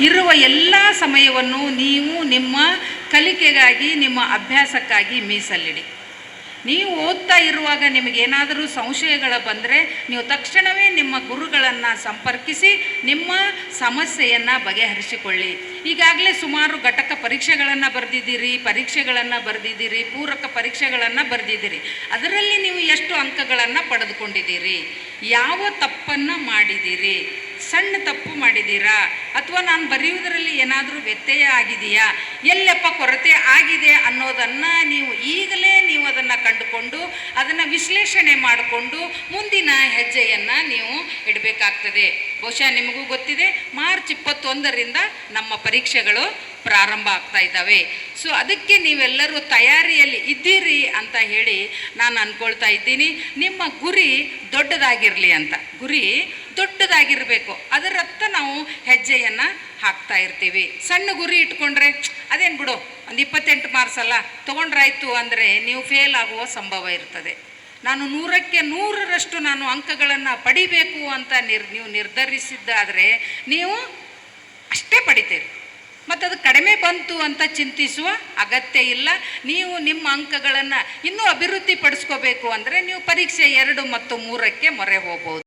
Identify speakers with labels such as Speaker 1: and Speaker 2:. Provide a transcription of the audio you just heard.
Speaker 1: ಇರುವ ಎಲ್ಲ ಸಮಯವನ್ನು ನೀವು ನಿಮ್ಮ ಕಲಿಕೆಗಾಗಿ, ನಿಮ್ಮ ಅಭ್ಯಾಸಕ್ಕಾಗಿ ಮೀಸಲಿಡಿ. ನೀವು ಓದ್ತಾ ಇರುವಾಗ ನಿಮಗೇನಾದರೂ ಸಂಶಯಗಳು ಬಂದರೆ ನೀವು ತಕ್ಷಣವೇ ನಿಮ್ಮ ಗುರುಗಳನ್ನು ಸಂಪರ್ಕಿಸಿ, ನಿಮ್ಮ ಸಮಸ್ಯೆಯನ್ನು ಬಗೆಹರಿಸಿಕೊಳ್ಳಿ. ಈಗಾಗಲೇ ಸುಮಾರು ಘಟಕ ಪರೀಕ್ಷೆಗಳನ್ನು ಬರೆದಿದ್ದೀರಿ ಪರೀಕ್ಷೆಗಳನ್ನು ಬರೆದಿದ್ದೀರಿ, ಪೂರಕ ಪರೀಕ್ಷೆಗಳನ್ನು ಬರೆದಿದ್ದೀರಿ. ಅದರಲ್ಲಿ ನೀವು ಎಷ್ಟು ಅಂಕಗಳನ್ನು ಪಡೆದುಕೊಂಡಿದ್ದೀರಿ? ಯಾವ ತಪ್ಪನ್ನು ಮಾಡಿದ್ದೀರಿ? ಸಣ್ಣ ತಪ್ಪು ಮಾಡಿದ್ದೀರಾ? ಅಥವಾ ನಾನು ಬರೆಯುವುದರಲ್ಲಿ ಏನಾದರೂ ವ್ಯತ್ಯಯ ಆಗಿದೆಯಾ ಎಲ್ಲಪ್ಪ ಕೊರತೆ ಆಗಿದೆ ಅನ್ನೋದನ್ನು ನೀವು ಈಗಲೇ ನೀವು ಅದನ್ನು ಕಂಡುಕೊಂಡು, ಅದನ್ನು ವಿಶ್ಲೇಷಣೆ ಮಾಡಿಕೊಂಡು ಮುಂದಿನ ಹೆಜ್ಜೆಯನ್ನು ನೀವು ಇಡಬೇಕಾಗ್ತದೆ. ಬಹುಶಃ ನಿಮಗೂ ಗೊತ್ತಿದೆ, ಮಾರ್ಚ್ ಇಪ್ಪತ್ತೊಂದರಿಂದ ನಮ್ಮ ಪರೀಕ್ಷೆಗಳು ಪ್ರಾರಂಭ ಆಗ್ತಾ ಇದ್ದಾವೆ. ಸೊ ಅದಕ್ಕೆ ನೀವೆಲ್ಲರೂ ತಯಾರಿಯಲ್ಲಿ ಇದ್ದೀರಿ ಅಂತ ಹೇಳಿ ನಾನು ಅಂದ್ಕೊಳ್ತಾ ಇದ್ದೀನಿ. ನಿಮ್ಮ ಗುರಿ ದೊಡ್ಡದಾಗಿರಲಿ ಅಂತ. ಗುರಿ ದೊಡ್ಡದಾಗಿರಬೇಕು. ಅದರತ್ತ ನಾವು ಹೆಜ್ಜೆಯನ್ನು ಹಾಕ್ತಾ ಇರ್ತೀವಿ. ಸಣ್ಣ ಗುರಿ ಇಟ್ಕೊಂಡ್ರೆ, ಅದೇನು ಬಿಡು, ಒಂದು ಇಪ್ಪತ್ತೆಂಟು ಮಾರ್ಕ್ಸ್ ಅಲ್ಲ, ತೊಗೊಂಡ್ರಾಯ್ತು ಅಂದರೆ ನೀವು ಫೇಲ್ ಆಗುವ ಸಂಭವ ಇರ್ತದೆ. ನಾನು ನೂರಕ್ಕೆ ನೂರರಷ್ಟು ನಾನು ಅಂಕಗಳನ್ನು ಪಡಿಬೇಕು ಅಂತ ನಿರ್, ನೀವು ನಿರ್ಧರಿಸಿದ್ದಾದರೆ ನೀವು ಅಷ್ಟೇ ಪಡಿತೀರಿ. ಮತ್ತು ಅದು ಕಡಿಮೆ ಬಂತು ಅಂತ ಚಿಂತಿಸುವ ಅಗತ್ಯ ಇಲ್ಲ. ನೀವು ನಿಮ್ಮ ಅಂಕಗಳನ್ನು ಇನ್ನೂ ಅಭಿವೃದ್ಧಿ ಪಡಿಸ್ಕೋಬೇಕು ಅಂದರೆ ನೀವು ಪರೀಕ್ಷೆ ಎರಡು ಮತ್ತು ಮೂರಕ್ಕೆ ಮೊರೆ ಹೋಗ್ಬೋದು.